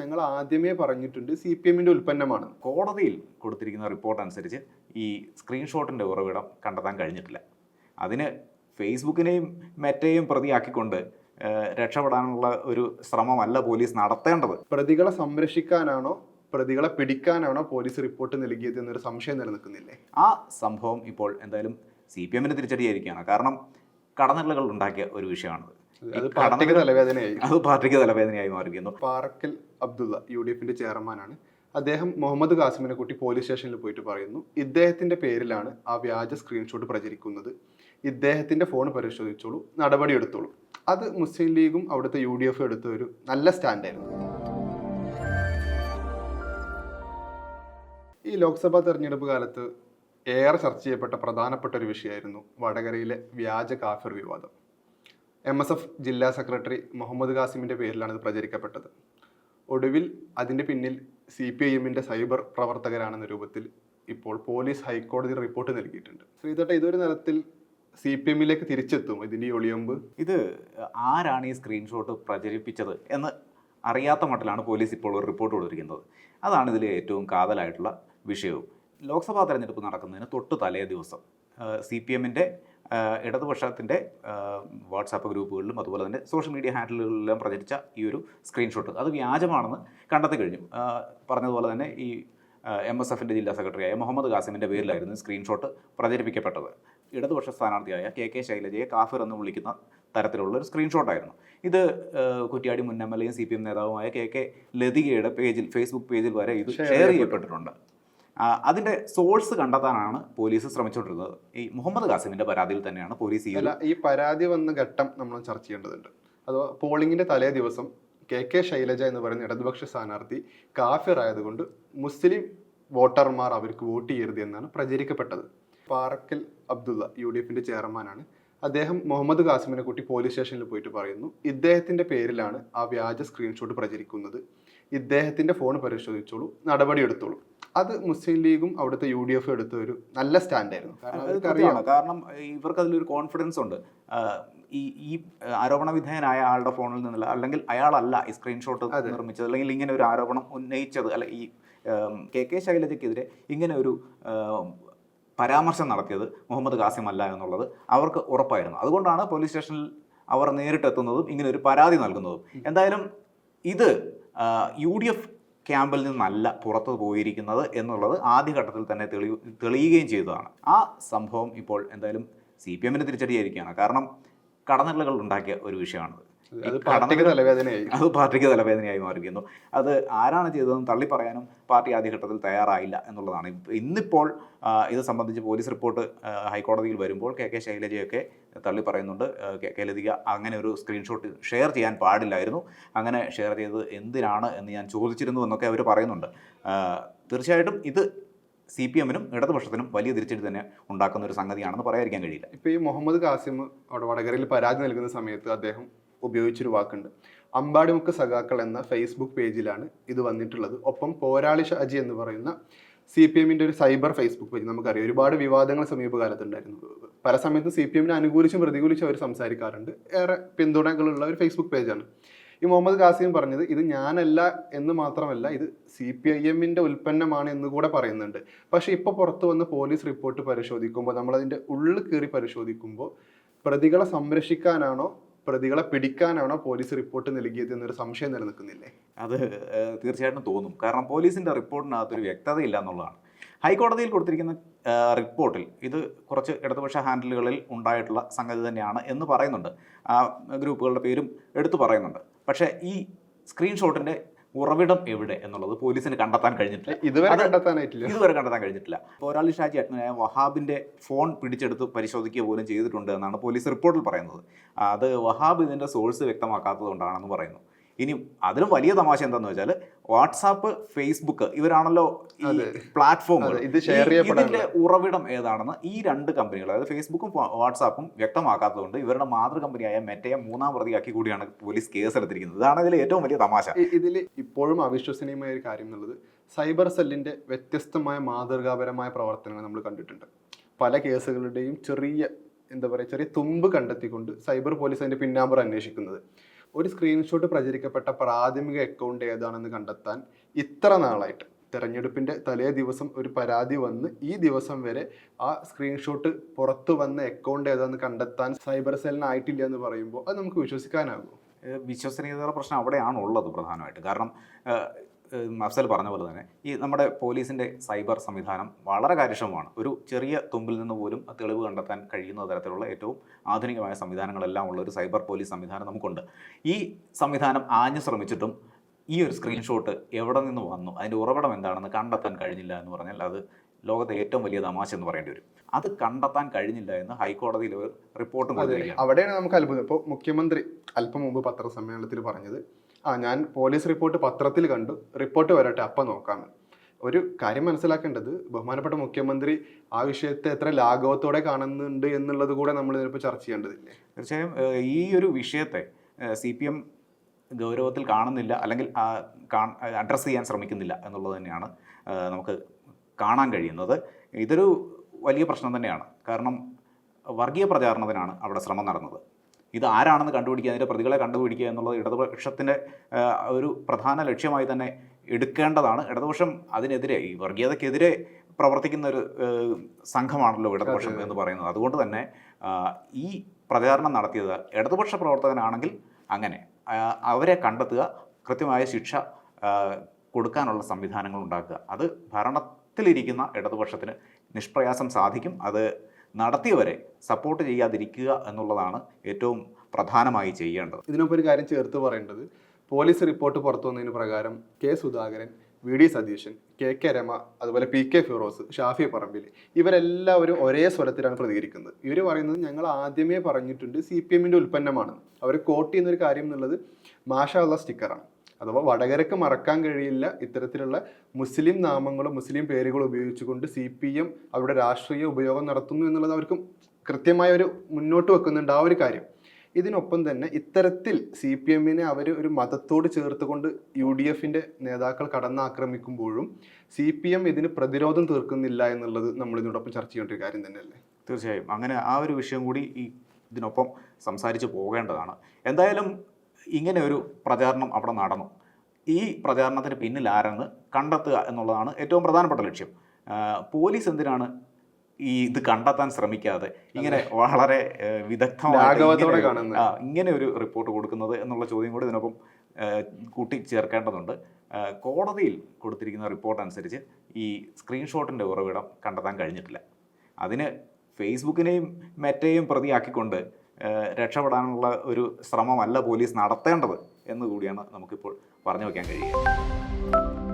ഞങ്ങൾ ആദ്യമേ പറഞ്ഞിട്ടുണ്ട് സി പി എമ്മിന്റെ ഉൽപ്പന്നമാണ്. കോടതിയിൽ കൊടുത്തിരിക്കുന്ന റിപ്പോർട്ട് അനുസരിച്ച് ഈ സ്ക്രീൻഷോട്ടിന്റെ ഉറവിടം കണ്ടെത്താൻ കഴിഞ്ഞിട്ടില്ല. അതിന് ഫേസ്ബുക്കിനെയും മെറ്റയും പ്രതിയാക്കിക്കൊണ്ട് രക്ഷപ്പെടാനുള്ള ഒരു ശ്രമമല്ല പോലീസ് നടത്തേണ്ടത്. പ്രതികളെ സംരക്ഷിക്കാനാണോ പ്രതികളെ പിടിക്കാനാണോ പോലീസ് റിപ്പോർട്ട് നൽകിയത് എന്നൊരു സംശയം നിലനിൽക്കുന്നില്ലേ? ആ സംഭവം ഇപ്പോൾ എന്തായാലും സി പി എമ്മിന് തിരിച്ചടിയായിരിക്കുകയാണ്. കാരണം കടന്നലുകൾ ഉണ്ടാക്കിയ ഒരു വിഷയമാണത്. അത് പാർട്ടിക്ക് തലവേദനയായി. അത് പാർട്ടിക്ക് തലവേദനയായി മാറിയിരിക്കുന്നു. പാറക്കൽ അബ്ദുള്ള യു ഡി എഫിന്റെ ചെയർമാനാണ്. അദ്ദേഹം മുഹമ്മദ് കാസിമിനെ കൂട്ടി പോലീസ് സ്റ്റേഷനിൽ പോയിട്ട് പറയുന്നു ഇദ്ദേഹത്തിന്റെ പേരിലാണ് ആ വ്യാജ സ്ക്രീൻഷോട്ട് പ്രചരിക്കുന്നത്. ഇദ്ദേഹത്തിന്റെ ഫോൺ പരിശോധിച്ചോളൂ നടപടി എടുത്തോളൂ. അത് മുസ്ലിം ലീഗും അവിടുത്തെ യു ഡി എഫും എടുത്ത ഒരു നല്ല സ്റ്റാൻഡായിരുന്നു ഈ ലോക്സഭാ തെരഞ്ഞെടുപ്പ് കാലത്ത് ഏറെ ചർച്ച ചെയ്യപ്പെട്ട പ്രധാനപ്പെട്ട ഒരു വിഷയമായിരുന്നു വടകരയിലെ വ്യാജ കാഫിർ വിവാദം. എം എസ് എഫ് ജില്ലാ സെക്രട്ടറി മുഹമ്മദ് ഖാസിമിന്റെ പേരിലാണ് ഇത് പ്രചരിക്കപ്പെട്ടത്. ഒടുവിൽ അതിന്റെ പിന്നിൽ സി പി ഐ എമ്മിന്റെ സൈബർ പ്രവർത്തകരാണെന്ന രൂപത്തിൽ ഇപ്പോൾ പോലീസ് ഹൈക്കോടതി റിപ്പോർട്ട് നൽകിയിട്ടുണ്ട്. ശ്രീതട്ട ഇതൊരു തരത്തിൽ സി പി എമ്മിലേക്ക് തിരിച്ചെത്തും ഇതിന്റെ ഒളിയമ്പ്? ഇത് ആരാണ് ഈ സ്ക്രീൻഷോട്ട് പ്രചരിപ്പിച്ചത് എന്ന് അറിയാത്ത മട്ടിലാണ് പോലീസ് ഇപ്പോൾ ഒരു റിപ്പോർട്ട് കൊടുത്തിരിക്കുന്നത്. അതാണ് ഇതിൽ ഏറ്റവും കാതലായിട്ടുള്ള വിഷയവും. ലോക്സഭാ തെരഞ്ഞെടുപ്പ് നടക്കുന്നതിന് തൊട്ട് തലേ ദിവസം സി പി എമ്മിന്റെ ഇടതുപക്ഷത്തിന്റെ വാട്സാപ്പ് ഗ്രൂപ്പുകളിലും അതുപോലെ തന്നെ സോഷ്യൽ മീഡിയ ഹാൻഡിലുകളിലെല്ലാം പ്രചരിച്ച ഈ ഒരു സ്ക്രീൻഷോട്ട്. അത് വ്യാജമാണെന്ന് കണ്ടെത്തി കഴിഞ്ഞു. പറഞ്ഞതുപോലെ തന്നെ ഈ എം എസ് എഫിന്റെ ജില്ലാ സെക്രട്ടറിയായ മുഹമ്മദ് കാസിമിന്റെ പേരിലായിരുന്നു സ്ക്രീൻഷോട്ട് പ്രചരിപ്പിക്കപ്പെട്ടത്. ഇടതുപക്ഷ സ്ഥാനാർത്ഥിയായ കെ കെ ശൈലജയെ കാഫിർ എന്ന് വിളിക്കുന്ന തരത്തിലുള്ള ഒരു സ്ക്രീൻഷോട്ടായിരുന്നു. ഇത് കുറ്റിയാടി മുൻ എം എൽ എയും സി പി എം നേതാവുമായ കെ കെ ലതികയുടെ പേജിൽ ഫേസ്ബുക്ക് പേജിൽ വരെ ഇത് ഷെയർ ചെയ്യപ്പെട്ടിട്ടുണ്ട്. അതിന്റെ സോഴ്സ് കണ്ടെത്താനാണ് പോലീസ് ശ്രമിച്ചുകൊണ്ടിരുന്നത് ഈ മുഹമ്മദ് ഖാസിമിന്റെ പരാതിയിൽ തന്നെയാണ് പോലീസ് ഈ ഈ പരാതി വന്ന ഘട്ടം നമ്മൾ ചർച്ച ചെയ്യേണ്ടതുണ്ട്. അത് പോളിംഗിന്റെ തലേ ദിവസം കെ കെ ശൈലജ എന്ന് പറയുന്ന ഇടതുപക്ഷ സ്ഥാനാർത്ഥി കാഫിർ ആയതുകൊണ്ട് മുസ്ലിം വോട്ടർമാർ അവർക്ക് വോട്ട് ചെയ്യരുത് എന്നാണ് പ്രചരിക്കപ്പെട്ടത്. പാറക്കൽ അബ്ദുള്ള യു ഡി എഫിന്റെ ചെയർമാനാണ്. അദ്ദേഹം മുഹമ്മദ് ഖാസിമിനെ കൂട്ടി പോലീസ് സ്റ്റേഷനിൽ പോയിട്ട് പറയുന്നു ഇദ്ദേഹത്തിന്റെ പേരിലാണ് ആ വ്യാജ സ്ക്രീൻഷോട്ട് പ്രചരിക്കുന്നത്. ഇദ്ദേഹത്തിന്റെ ഫോൺ പരിശോധിച്ചോളൂ നടപടി എടുത്തോളൂ അത് മുസ്ലിം ലീഗും അവിടുത്തെ യു ഡി എഫും എടുത്ത ഒരു നല്ല സ്റ്റാൻഡായിരുന്നു. കാരണം അവർക്കറിയാം കാരണം ഇവർക്ക് അതിലൊരു കോൺഫിഡൻസ് ഉണ്ട്. ഈ ഈ ആരോപണ വിധേയനായ ആളുടെ ഫോണിൽ നിന്നുള്ള അല്ലെങ്കിൽ അയാളല്ല ഈ സ്ക്രീൻഷോട്ട് നിർമ്മിച്ചത് അല്ലെങ്കിൽ ഇങ്ങനെ ഒരു ആരോപണം ഉന്നയിച്ചത് അല്ല ഈ കെ കെ ശൈലജയ്ക്കെതിരെ ഇങ്ങനെ ഒരു പരാമർശം നടത്തിയത് മുഹമ്മദ് കാസിം അല്ല എന്നുള്ളത് അവർക്ക് ഉറപ്പായിരുന്നു. അതുകൊണ്ടാണ് പോലീസ് സ്റ്റേഷനിൽ അവർ നേരിട്ടെത്തുന്നതും ഇങ്ങനെ ഒരു പരാതി നൽകുന്നതും. എന്തായാലും ഇത് യു ഡി എഫ് ക്യാമ്പിൽ നിന്നല്ല പുറത്തു പോയിരിക്കുന്നത് എന്നുള്ളത് ആദ്യഘട്ടത്തിൽ തന്നെ തെളി തെളിയുകയും ചെയ്തതാണ്. ആ സംഭവം ഇപ്പോൾ എന്തായാലും സി പി എമ്മിന് തിരിച്ചടിയായിരിക്കുകയാണ്. കാരണം കടന്നലുകൾ ഉണ്ടാക്കിയ ഒരു വിഷയമാണത്. അത് പാർട്ടിക്ക് തലവേദനയായി. അത് പാർട്ടിക്ക് തലവേദനയായി മാറിയിരിക്കുന്നു. അത് ആരാണ് ചെയ്തതെന്ന് തള്ളി പറയാനും പാർട്ടി ആദ്യഘട്ടത്തിൽ തയ്യാറായില്ല എന്നുള്ളതാണ്. ഇന്നിപ്പോൾ ഇത് സംബന്ധിച്ച് പോലീസ് റിപ്പോർട്ട് ഹൈക്കോടതിയിൽ വരുമ്പോൾ കെ കെ ശൈലജയൊക്കെ തള്ളി പറയുന്നുണ്ട് കെ ലതിക അങ്ങനെ ഒരു സ്ക്രീൻഷോട്ട് ഷെയർ ചെയ്യാൻ പാടില്ലായിരുന്നു. അങ്ങനെ ഷെയർ ചെയ്തത് എന്തിനാണ് എന്ന് ഞാൻ ചോദിച്ചിരുന്നു എന്നൊക്കെ അവർ പറയുന്നുണ്ട്. തീർച്ചയായിട്ടും ഇത് സി പി എമ്മിനും ഇടതുപക്ഷത്തിനും വലിയ തിരിച്ചടി തന്നെ ഉണ്ടാക്കുന്ന ഒരു സംഗതിയാണെന്ന് പറയാതിരിക്കാൻ കഴിയില്ല. ഇപ്പോൾ ഈ മുഹമ്മദ് കാസിം അവിടെ വടകരയിൽ പരാതി നൽകുന്ന സമയത്ത് അദ്ദേഹം ഉപയോഗിച്ചൊരു വാക്കുണ്ട്. അമ്പാടിമുക്ക് സഖാക്കൾ എന്ന ഫേസ്ബുക്ക് പേജിലാണ് ഇത് വന്നിട്ടുള്ളത്. ഒപ്പം പോരാളി ഷാജി എന്ന് പറയുന്ന സി പി എമ്മിന്റെ ഒരു സൈബർ ഫേസ്ബുക്ക് പേജ് നമുക്കറിയാം. ഒരുപാട് വിവാദങ്ങൾ സമീപകാലത്തുണ്ടായിരുന്നു. പല സമയത്തും സി പി എമ്മിനെ അനുകൂലിച്ചും പ്രതികൂലിച്ചും അവർ സംസാരിക്കാറുണ്ട്. ഏറെ പിന്തുണകളുള്ള ഒരു ഫേസ്ബുക്ക് പേജാണ്. ഈ മുഹമ്മദ് ഖാസിം പറഞ്ഞത് ഇത് ഞാനല്ല എന്ന് മാത്രമല്ല ഇത് സി പി ഐ എമ്മിന്റെ ഉൽപ്പന്നമാണ് എന്ന് കൂടെ പറയുന്നുണ്ട്. പക്ഷേ ഇപ്പോൾ പുറത്തു വന്ന പോലീസ് റിപ്പോർട്ട് പരിശോധിക്കുമ്പോൾ നമ്മളതിന്റെ ഉള്ളിൽ കയറി പരിശോധിക്കുമ്പോൾ പ്രതികളെ സംരക്ഷിക്കാനാണോ പ്രതികളെ പിടിക്കാനാണോ പോലീസ് റിപ്പോർട്ട് നൽകിയത് എന്നൊരു സംശയം നിലനിൽക്കുന്നില്ലേ? അത് തീർച്ചയായിട്ടും തോന്നും. കാരണം പോലീസിന്റെ റിപ്പോർട്ടിനകത്തൊരു വ്യക്തതയില്ല എന്നുള്ളതാണ്. ഹൈക്കോടതിയിൽ കൊടുത്തിരിക്കുന്ന റിപ്പോർട്ടിൽ ഇത് കുറച്ച് ഇടതുപക്ഷ ഹാൻഡിലുകളിൽ ഉണ്ടായിട്ടുള്ള സംഗതി തന്നെയാണ് എന്ന് പറയുന്നുണ്ട്. ആ ഗ്രൂപ്പുകളുടെ പേരും എടുത്തു പറയുന്നുണ്ട്. പക്ഷേ ഈ സ്ക്രീൻഷോട്ടിന്റെ ഉറവിടം എവിടെ എന്നുള്ളത് പോലീസിന് കണ്ടെത്താൻ കഴിഞ്ഞിട്ടില്ല. ഇതുവരെ കണ്ടെത്താനായിട്ടില്ല. ഇതുവരെ കണ്ടെത്താൻ കഴിഞ്ഞിട്ടില്ല. പോരാളി ഷാജി അഡ്മിനായ വഹാബിന്റെ ഫോൺ പിടിച്ചെടുത്ത് പരിശോധിക്കുക പോലും ചെയ്തിട്ടുണ്ട് എന്നാണ് പോലീസ് റിപ്പോർട്ടിൽ പറയുന്നത്. അത് വഹാബ് ഇതിന്റെ സോഴ്സ് വ്യക്തമാക്കാത്തത് കൊണ്ടാണെന്ന് പറയുന്നു. ഇനി അതിലും വലിയ തമാശ എന്താന്ന് വെച്ചാൽ വാട്സാപ്പ് ഫേസ്ബുക്ക് ഇവരാണല്ലോ ഈ. പ്ലാറ്റ്ഫോമുകൾ ഇത് ഷെയർ ചെയ്യപ്പെടാനുള്ള. ഇതിന്റെ ഉറവിടം ഏതാണെന്ന് ഈ രണ്ട് കമ്പനികൾ അതായത് ഫേസ്ബുക്കും വാട്സാപ്പും വ്യക്തമാക്കാത്തതുകൊണ്ട് ഇവരുടെ മാതൃ കമ്പനിയായ മെറ്റയെ മൂന്നാം പ്രതിയാക്കി കൂടിയാണ് പോലീസ് കേസ് എടുത്തിരിക്കുന്നത് ഇതാണ് ഇതിൽ ഏറ്റവും വലിയ തമാശ. ഇതിൽ ഇപ്പോഴും അവിശ്വസനീയമായ ഒരു കാര്യം എന്നുള്ളത് സൈബർ സെല്ലിന്റെ വ്യത്യസ്തമായ മാതൃകാപരമായ പ്രവർത്തനങ്ങൾ നമ്മൾ കണ്ടിട്ടുണ്ട്. പല കേസുകളുടെയും ചെറിയ എന്താ പറയുക ചെറിയ തുമ്പ് കണ്ടെത്തിക്കൊണ്ട് സൈബർ പോലീസ് അതിന്റെ പിന്നാമ്പർ അന്വേഷിക്കുന്നത്. ഒരു സ്ക്രീൻഷോട്ട് പ്രചരിക്കപ്പെട്ട പ്രാഥമിക അക്കൗണ്ട് ഏതാണെന്ന് കണ്ടെത്താൻ ഇത്ര നാളായിട്ട്. തെരഞ്ഞെടുപ്പിന്റെ തലേ ദിവസം ഒരു പരാതി വന്ന് ഈ ദിവസം വരെ ആ സ്ക്രീൻഷോട്ട് പുറത്തു വന്ന അക്കൗണ്ട് ഏതാണെന്ന് കണ്ടെത്താൻ സൈബർ സെല്ലിനായിട്ടില്ല എന്ന് പറയുമ്പോൾ അത് നമുക്ക് വിശ്വസിക്കാനാകുമോ? ഏഹ് വിശ്വസനീയതയുടെ പ്രശ്നം അവിടെയാണ് ഉള്ളത് പ്രധാനമായിട്ട്. കാരണം അഫ്സൽ പറഞ്ഞ പോലെ തന്നെ ഈ നമ്മുടെ പോലീസിന്റെ സൈബർ സംവിധാനം വളരെ കാര്യക്ഷമമാണ്. ഒരു ചെറിയ തുമ്പിൽ നിന്ന് പോലും തെളിവ് കണ്ടെത്താൻ കഴിയുന്ന തരത്തിലുള്ള ഏറ്റവും ആധുനികമായ സംവിധാനങ്ങളെല്ലാം ഉള്ള ഒരു സൈബർ പോലീസ് സംവിധാനം നമുക്കുണ്ട്. ഈ സംവിധാനം ആഞ്ഞു ശ്രമിച്ചിട്ടും ഈ ഒരു സ്ക്രീൻഷോട്ട് എവിടെ നിന്ന് വന്നു? അതിന്റെ ഉറവിടം എന്താണെന്ന് കണ്ടെത്താൻ കഴിഞ്ഞില്ല എന്ന് പറഞ്ഞാൽ അത് ലോകത്തെ ഏറ്റവും വലിയ തമാശ എന്ന് പറയേണ്ടി വരും. അത് കണ്ടെത്താൻ കഴിഞ്ഞില്ല എന്ന് ഹൈക്കോടതിയിൽ ഒരു റിപ്പോർട്ടും അവിടെയാണ് നമുക്ക് അത്ഭുതം. ഇപ്പോൾ മുഖ്യമന്ത്രി അല്പം മുമ്പ് പത്രസമ്മേളനത്തിൽ പറഞ്ഞത് ആ ഞാൻ പോലീസ് റിപ്പോർട്ട് പത്രത്തിൽ കണ്ടു. റിപ്പോർട്ട് വരട്ടെ അപ്പം നോക്കാമെന്ന് ഒരു കാര്യം മനസ്സിലാക്കേണ്ടത് ബഹുമാനപ്പെട്ട മുഖ്യമന്ത്രി ആ വിഷയത്തെ എത്ര ലാഘവത്തോടെ കാണുന്നുണ്ട് എന്നുള്ളത് കൂടെ നമ്മൾ ഇതിനിപ്പോൾ ചർച്ച ചെയ്യേണ്ടതില്ലേ? തീർച്ചയായും ഈ ഒരു വിഷയത്തെ സി പി എം ഗൗരവത്തിൽ കാണുന്നില്ല അല്ലെങ്കിൽ അഡ്രസ്സ് ചെയ്യാൻ ശ്രമിക്കുന്നില്ല എന്നുള്ളത് തന്നെയാണ് നമുക്ക് കാണാൻ കഴിയുന്നത്. ഇതൊരു വലിയ പ്രശ്നം തന്നെയാണ്. കാരണം വർഗീയ പ്രചാരണത്തിനാണ് അവിടെ ശ്രമം നടന്നത്. ഇത് ആരാണെന്ന് കണ്ടുപിടിക്കുക അതിന്റെ പ്രതികളെ കണ്ടുപിടിക്കുക എന്നുള്ളത് ഇടതുപക്ഷത്തിന്റെ ഒരു പ്രധാന ലക്ഷ്യമായി തന്നെ എടുക്കേണ്ടതാണ്. ഇടതുപക്ഷം അതിനെതിരെ ഈ വർഗീയതക്കെതിരെ പ്രവർത്തിക്കുന്ന ഒരു സംഘമാണല്ലോ ഇടതുപക്ഷം എന്ന് പറയുന്നത്. അതുകൊണ്ട് തന്നെ ഈ പ്രചാരണം നടത്തിയത് ഇടതുപക്ഷ പ്രവർത്തകനാണെങ്കിൽ അങ്ങനെ അവരെ കണ്ടെത്തുക കൃത്യമായ ശിക്ഷ കൊടുക്കാനുള്ള സംവിധാനങ്ങൾ ഉണ്ടാക്കുക. അത് ഭരണത്തിലിരിക്കുന്ന ഇടതുപക്ഷത്തിന് നിഷ്പ്രയാസം സാധിക്കും. അത് നടത്തിയവരെ സപ്പോർട്ട് ചെയ്യാതിരിക്കുക എന്നുള്ളതാണ് ഏറ്റവും പ്രധാനമായി ചെയ്യേണ്ടത്. ഇതിനൊപ്പം ഒരു കാര്യം ചേർത്ത് പറയേണ്ടത് പോലീസ് റിപ്പോർട്ട് പുറത്തു വന്നതിന് പ്രകാരം K Sudhakaran V D Satheesan K K Rama അതുപോലെ പി കെ ഫിറോസ് ഷാഫി പറമ്പിൽ ഇവരെല്ലാവരും ഒരേ സ്വരത്തിലാണ് പ്രതികരിക്കുന്നത്. ഇവർ പറയുന്നത് ഞങ്ങൾ ആദ്യമേ പറഞ്ഞിട്ടുണ്ട് സി പി എമ്മിന്റെ ഉൽപ്പന്നമാണ്. അവർ കോട്ട് ചെയ്യുന്ന ഒരു കാര്യം എന്നുള്ളത് മാഷാ ഉള്ള സ്റ്റിക്കറാണ് അഥവാ വടകരക്ക് മറക്കാൻ കഴിയില്ല ഇത്തരത്തിലുള്ള മുസ്ലിം നാമങ്ങളും മുസ്ലിം പേരുകളും ഉപയോഗിച്ചുകൊണ്ട് സി പി എം അവരുടെ രാഷ്ട്രീയ ഉപയോഗം നടത്തുന്നു എന്നുള്ളത് അവർക്ക് കൃത്യമായ ഒരു മുന്നോട്ട് വെക്കുന്നുണ്ട് ആ ഒരു കാര്യം. ഇതിനൊപ്പം തന്നെ ഇത്തരത്തിൽ സി പി എമ്മിനെ അവർ ഒരു മതത്തോട് ചേർത്തുകൊണ്ട് യു ഡി എഫിന്റെ നേതാക്കൾ കടന്നാക്രമിക്കുമ്പോഴും സി പി എം ഇതിന് പ്രതിരോധം തീർക്കുന്നില്ല എന്നുള്ളത് നമ്മൾ ഇതിനോടൊപ്പം ചർച്ച ചെയ്യേണ്ട ഒരു കാര്യം തന്നെയല്ലേ? തീർച്ചയായും. അങ്ങനെ ആ ഒരു വിഷയം കൂടി ഈ ഇതിനൊപ്പം സംസാരിച്ച് പോകേണ്ടതാണ്. എന്തായാലും ഇങ്ങനെ ഒരു പ്രചാരണം അവിടെ നടന്നു. ഈ പ്രചാരണത്തിന് പിന്നിൽ ആരെന്ന് കണ്ടെത്തുക എന്നുള്ളതാണ് ഏറ്റവും പ്രധാനപ്പെട്ട ലക്ഷ്യം. പോലീസ് എന്തിനാണ് ഈ ഇത് കണ്ടെത്താൻ ശ്രമിക്കാതെ ഇങ്ങനെ വളരെ ഏഹ്, വിദഗ്ധമായിട്ട് ഇങ്ങനെ ഒരു- റിപ്പോർട്ട് കൊടുക്കുന്നത് എന്നുള്ള ചോദ്യം കൂടി ഇതിനൊപ്പം കൂട്ടിച്ചേർക്കേണ്ടതുണ്ട്. കോടതിയിൽ കൊടുത്തിരിക്കുന്ന റിപ്പോർട്ട് അനുസരിച്ച് ഈ സ്ക്രീൻഷോട്ടിന്റെ ഉറവിടം കണ്ടെത്താൻ കഴിഞ്ഞിട്ടില്ല. അതിന് ഫേസ്ബുക്കിനെയും മെറ്റയും പ്രതിയാക്കിക്കൊണ്ട് രക്ഷപ്പെടാനുള്ള ഒരു ശ്രമമല്ല പോലീസ് നടത്തേണ്ടത് എന്നുകൂടിയാണ് നമുക്കിപ്പോൾ പറഞ്ഞു വയ്ക്കാൻ കഴിയുക.